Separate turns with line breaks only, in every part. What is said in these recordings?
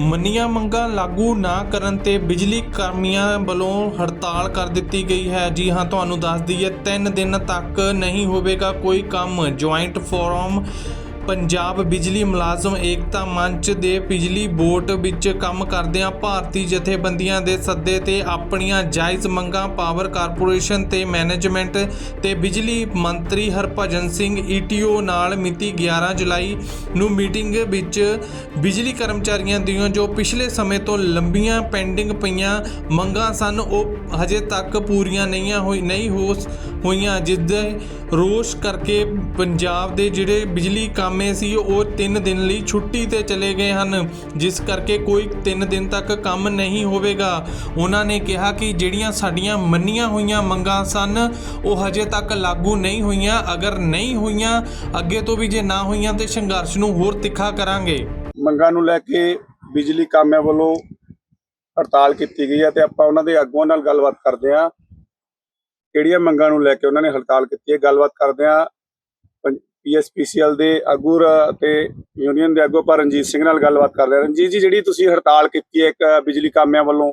ਮੰਨੀਆਂ ਮੰਗਾਂ ਲਾਗੂ ਨਾ ਕਰਨ ਤੇ ਬਿਜਲੀ ਕਰਮੀਆਂ ਵੱਲੋਂ ਹੜਤਾਲ ਕਰ ਦਿੱਤੀ ਗਈ ਹੈ। ਜੀ ਹਾਂ, ਤੁਹਾਨੂੰ ਦੱਸ ਦਈਏ 3 ਦਿਨ ਤੱਕ ਨਹੀਂ ਹੋਵੇਗਾ ਕੋਈ ਕੰਮ। ਜੁਆਇੰਟ ਫੋਰਮ ਪੰਜਾਬ ਬਿਜਲੀ ਮੁਲਾਜ਼ਮ ਏਕਤਾ ਮੰਚ ਦੇ ਬਿਜਲੀ ਬੋਰਡ ਵਿੱਚ ਕੰਮ ਕਰਦਿਆਂ ਭਾਰਤੀ ਜਥੇਬੰਦੀਆਂ ਦੇ ਸੱਦੇ ਤੇ ਆਪਣੀਆਂ ਜਾਇਜ਼ ਮੰਗਾਂ ਪਾਵਰ ਕਾਰਪੋਰੇਸ਼ਨ ਤੇ ਮੈਨੇਜਮੈਂਟ ਤੇ ਬਿਜਲੀ ਮੰਤਰੀ ਹਰਭਜਨ ਸਿੰਘ ਈਟੀਓ ਨਾਲ ਮਿਤੀ 11 ਜੁਲਾਈ ਨੂੰ ਮੀਟਿੰਗ ਵਿੱਚ ਬਿਜਲੀ ਕਰਮਚਾਰੀਆਂ ਦੀਆਂ ਜੋ ਪਿਛਲੇ ਸਮੇਂ ਤੋਂ ਲੰਬੀਆਂ ਪੈਂਡਿੰਗ ਪਈਆਂ ਮੰਗਾਂ ਸਨ, ਉਹ ਹਜੇ ਤੱਕ ਪੂਰੀਆਂ ਨਹੀਂ ਹੋਈ ਨਹੀਂ ਹੋ ਹੋਈਆਂ ਜਿਸ ਰੋਸ ਕਰਕੇ ਪੰਜਾਬ ਦੇ ਜਿਹੜੇ ਬਿਜਲੀ ਕਾਮੇ ਸੀ, ਉਹ 3 ਦਿਨ ਲਈ ਛੁੱਟੀ ਤੇ ਚਲੇ ਗਏ ਹਨ। ਜਿਸ ਕਰਕੇ ਕੋਈ 3 ਦਿਨ ਤੱਕ ਕੰਮ ਨਹੀਂ ਹੋਵੇਗਾ। ਉਹਨਾਂ ਨੇ ਕਿਹਾ ਕਿ ਜਿਹੜੀਆਂ ਸਾਡੀਆਂ ਮੰਨੀਆਂ ਹੋਈਆਂ ਮੰਗਾਂ ਸਨ, ਉਹ ਹਜੇ ਤੱਕ ਲਾਗੂ ਨਹੀਂ ਹੋਈਆਂ। ਅਗਰ ਨਹੀਂ ਹੋਈਆਂ, ਅੱਗੇ ਤੋਂ ਵੀ ਜੇ ਨਾ ਹੋਈਆਂ, ਤੇ ਸੰਘਰਸ਼ ਨੂੰ ਹੋਰ ਤਿੱਖਾ ਕਰਾਂਗੇ।
ਮੰਗਾਂ ਨੂੰ ਲੈ ਕੇ ਬਿਜਲੀ ਕਾਮਿਆਂ ਵੱਲੋਂ ਹੜਤਾਲ ਕੀਤੀ ਗਈ ਹੈ ਤੇ ਆਪਾਂ ਉਹਨਾਂ ਦੇ ਆਗੂਆਂ ਨਾਲ ਗੱਲਬਾਤ ਕਰਦੇ ਹਾਂ। ਕਿਹੜੀਆਂ ਮੰਗਾਂ ਨੂੰ ਲੈ ਕੇ ਉਹਨਾਂ ਨੇ ਹੜਤਾਲ ਕੀਤੀ ਹੈ? ਗੱਲਬਾਤ ਕਰਦੇ ਹਾਂ ਪੀਐਸਪੀਸੀਐਲ ਦੇ ਆਗੂ ਤੇ ਯੂਨੀਅਨ ਦੇ ਆਗੂ ਪਰ ਰਣਜੀਤ ਸਿੰਘ ਨਾਲ ਗੱਲਬਾਤ ਕਰ ਰਹੇ ਰਣਜੀਤ ਜੀ, ਜਿਹੜੀ ਤੁਸੀਂ ਹੜਤਾਲ ਕੀਤੀ ਹੈ ਇੱਕ ਬਿਜਲੀ ਕਾਮਿਆਂ ਵੱਲੋਂ,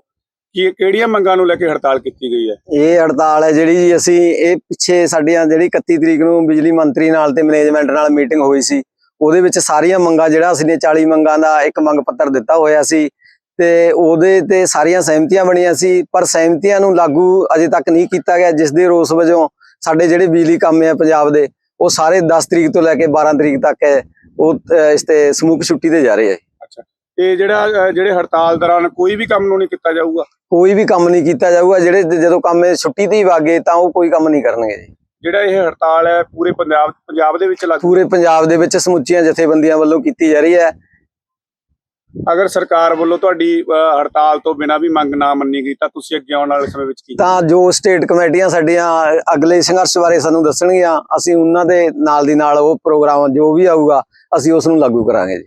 ਕੀ ਕਿਹੜੀਆਂ ਮੰਗਾਂ ਨੂੰ ਲੈ ਕੇ ਹੜਤਾਲ ਕੀਤੀ ਗਈ ਹੈ?
ਇਹ ਹੜਤਾਲ ਹੈ ਜਿਹੜੀ ਜੀ ਅਸੀਂ, ਇਹ ਪਿੱਛੇ ਸਾਡੀਆਂ ਜਿਹੜੀ 31 ਤਰੀਕ ਨੂੰ ਬਿਜਲੀ ਮੰਤਰੀ ਨਾਲ ਤੇ ਮੈਨੇਜਮੈਂਟ ਨਾਲ ਮੀਟਿੰਗ ਹੋਈ ਸੀ, ਉਹਦੇ ਵਿੱਚ ਸਾਰੀਆਂ ਮੰਗਾਂ, ਜਿਹੜਾ ਅਸੀਂ ਨੇ 40 ਮੰਗਾਂ ਦਾ ਇੱਕ ਮੰਗ ਪੱਤਰ ਦਿੱਤਾ ਹੋਇਆ ਸੀ ਤੇ ਉਹਦੇ ਤੇ ਸਾਰੀਆਂ ਸਹਿਮਤੀਆਂ ਬਣੀਆਂ ਸੀ ਪਰ ਸਹਿਮਤੀਆਂ ਨੂੰ ਲਾਗੂ ਅਜੇ ਤੱਕ ਨਹੀਂ ਕੀਤਾ ਗਿਆ ਜਿਸ ਦੇ ਰੋਸ ਵਜੋਂ ਸਾਡੇ ਜਿਹੜੇ ਬਿਜਲੀ ਕੰਮ ਆ ਪੰਜਾਬ ਦੇ ਉਹ ਸਾਰੇ 10 ਤਰੀਕ ਤੋਂ ਲੈ ਕੇ 12 ਤਰੀਕ ਤੱਕ ਹੈ ਉਹ ਇਸ ਤੇ ਸਮੂਹ ਛੁੱਟੀ ਤੇ ਜਾ ਰਹੇ ਹੈ।
ਤੇ ਜਿਹੜਾ ਜਿਹੜੇ ਹੜਤਾਲ ਦੌਰਾਨ ਕੋਈ ਵੀ ਕੰਮ ਨੂੰ ਨਹੀਂ ਕੀਤਾ ਜਾਊਗਾ?
ਕੋਈ ਵੀ ਕੰਮ ਨਹੀਂ ਕੀਤਾ ਜਾਊਗਾ ਜਿਹੜੇ ਜਦੋਂ ਕੰਮ ਛੁੱਟੀ ਤੇ ਹੀ ਵਾਗੇ ਤਾਂ ਉਹ ਕੋਈ ਕੰਮ ਨਹੀਂ ਕਰਨਗੇ ਜੀ।
ਜਿਹੜਾ ਇਹ ਹੜਤਾਲ ਹੈ ਪੂਰੇ ਪੰਜਾਬ ਪੰਜਾਬ ਦੇ ਵਿੱਚ ਲਾਗੂ?
ਪੂਰੇ ਪੰਜਾਬ ਦੇ ਵਿੱਚ ਸਮੁੱਚੀਆਂ ਜਥੇਬੰਦੀਆਂ ਵੱਲੋਂ ਕੀਤੀ ਜਾ ਰਹੀ ਹੈ
ਅਗਰ ਸਰਕਾਰ ਵੱਲੋਂ ਤੁਹਾਡੀ ਅ, ਹੜਤਾਲ ਤੋਂ ਬਿਨਾਂ ਵੀ ਮੰਗ ਨਾ ਮੰਨੀ ਗਈ ਤਾਂ ਤੁਸੀਂ ਅੱਗੇ ਆਉਣ ਵਾਲੇ ਸਮੇਂ ਵਿੱਚ ਕੀ
ਤਾਂ ਜੋ ਸਟੇਟ ਕਮੇਟੀਆਂ ਸਾਡੀਆਂ ਅਗਲੇ ਸੰਘਰਸ਼ ਬਾਰੇ ਸਾਨੂੰ ਦੱਸਣਗੀਆਂ ਅਸੀਂ ਉਹਨਾਂ ਦੇ ਨਾਲ ਦੀ ਨਾਲ ਉਹ ਪ੍ਰੋਗਰਾਮ ਜੋ ਵੀ ਆਊਗਾ ਅਸੀਂ ਉਸ ਨੂੰ ਲਾਗੂ ਕਰਾਂਗੇ ਜੀ।